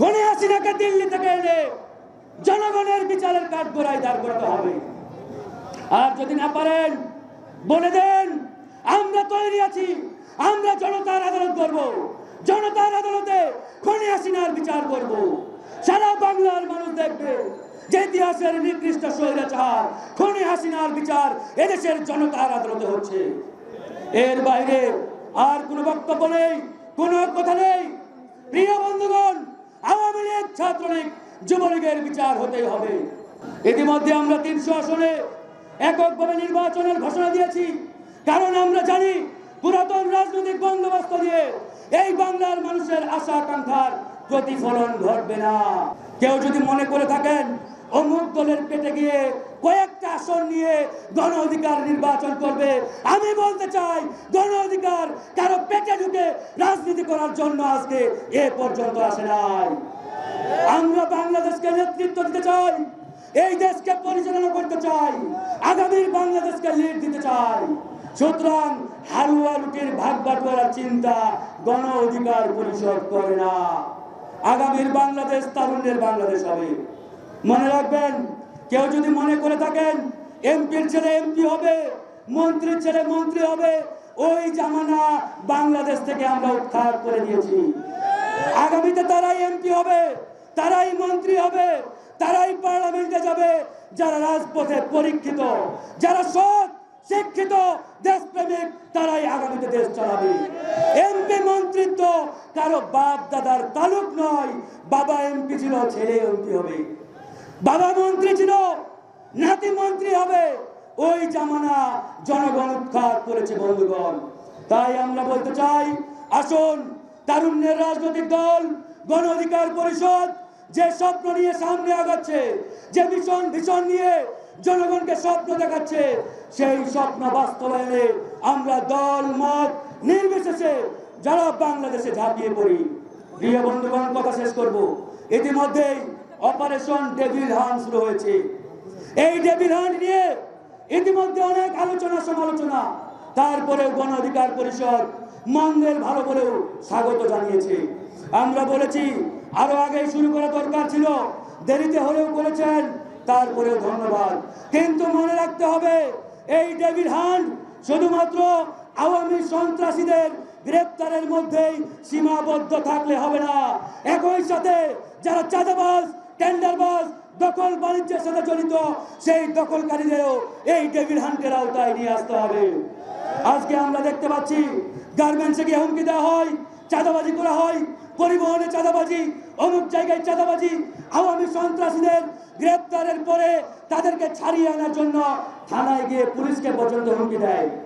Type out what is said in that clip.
খনি হাসিনাকে দিল্লি থেকে এনে জনগণের বিচারের কাঠ গোড়ায় দাঁড় করতে হবে। আর যদি না পারেন, বলে দেন, আমরা তৈরি আছি, আমরা জনতার আদালত করব জনতার আদালতে খনি হাসিনার বিচার করব সারা বাংলার মানুষ দেখবে যে ইতিহাসের নিকৃষ্ট স্বৈরাচার খনি হাসিনার বিচার এদেশের জনতার আদালতে হচ্ছে। এর বাইরে আর কোনো বক্তব্য নেই, কোনো কথা নেই। প্রিয় ছাত্রলীগ যুবলীগের বিচার হতেই হবে। ইতিমধ্যে আমরা তিনশো আসনে এককভাবে নির্বাচনের ঘোষণা দিয়েছি। কারণ আমরা জানি, পুরাতন রাজনৈতিক বন্দোবস্ত দিয়ে এই বাংলার মানুষের আশা আকাঙ্ক্ষার প্রতিফলন ঘটবে না। কেউ যদি মনে করে থাকেন, অমুক দলের পেটে গিয়ে কয়েকটা আসন নিয়ে গণ অধিকার নির্বাচন করবে, আমি বলতে চাই, গণ অধিকার কারও পেটে ঢুকে রাজনীতি করার জন্য আজকে এ পর্যন্ত আসে নাই। আমরা বাংলাদেশকে নেতৃত্ব দিতে চাই, এই দেশকে পরিচালনা করতে চাই আগামীর বাংলাদেশকে লিড দিতে চাই। সুতরাং হালুয়া রুটির ভাগ বাটোয়ারার চিন্তা গণ অধিকার পরিষদ করে না। আগামীর বাংলাদেশ তারুণ্যের বাংলাদেশ হবে। মনে রাখবেন, কেউ যদি মনে করে থাকেন, এমপির ছেলে এমপি হবে, মন্ত্রীর ছেলে মন্ত্রী হবে, ওই জামানা বাংলাদেশ থেকে আমরা উদ্ধার করে দিয়েছি। তারাই এমপি হবে, তারাই মন্ত্রী হবে, তারাই পার্লামেন্টে যাবে, যারা রাজপথে পরীক্ষিত, যারা সৎ, শিক্ষিত, দেশপ্রেমিক, তারাই আগামীতে দেশ চালাবে। এমপি মন্ত্রিত্ব কারও বাপ দাদার তালুক নয়, বাবা এমপি ছিল, ছেলে এমপি হবে। বাবা মন্ত্রী ছিল, নাতি মন্ত্রী হবে। ওই জামানা জনগণ উৎখাত করেছে, বন্ধুগণ। তাই আমরা বলতে চাই, আসুন, তারুণ্যের রাজনৈতিক দল গণ অধিকার পরিষদ যে স্বপ্ন নিয়ে সামনে আগাচ্ছে, যে ভীষণ ভীষণ নিয়ে জনগণকে স্বপ্ন দেখাচ্ছে, সেই স্বপ্ন বাস্তবায়নে আমরা দল, মত নির্বিশেষে যারা বাংলাদেশে ঝাঁপিয়ে পড়ি। প্রিয় বন্ধুগণ, কথা শেষ করব। ইতিমধ্যেই অপারেশন ডেভিল হান শুরু হয়েছে। এই ডেভিল হান্ট নিয়ে ইতিমধ্যে অনেক আলোচনা, সমালোচনা। তারপরে গণ অধিকার পরিষদ মন্দের ভালো বলেও স্বাগত জানিয়েছে। আমরা বলেছি, আরও আগে শুরু করা দরকার ছিল, দেরিতে হলেও করেছেন, তারপরেও ধন্যবাদ। কিন্তু মনে রাখতে হবে, এই ডেভিড হান্ট শুধুমাত্র আওয়ামী সন্ত্রাসীদের গ্রেপ্তারের মধ্যেই সীমাবদ্ধ থাকলে হবে না। একই সাথে যারা চাঁদাবাজ, টেন্ডারবাজ, দখল বাণিজ্যের সাথে জড়িত, সেই দখলকারীদেরও এই ডেভিড হান্টের আওতায় নিয়ে আসতে হবে। আজকে আমরা দেখতে পাচ্ছি, গার্মেন্টসে গিয়ে হুমকি দেওয়া হয় চাঁদাবাজি করা হয়। পরিবহনে চাঁদাবাজি, অমুক জায়গায় চাঁদাবাজি। আওয়ামী সন্ত্রাসীদের গ্রেপ্তারের পরে তাদেরকে ছাড়িয়ে আনার জন্য থানায় গিয়ে পুলিশকে পর্যন্ত হুমকি দেয়।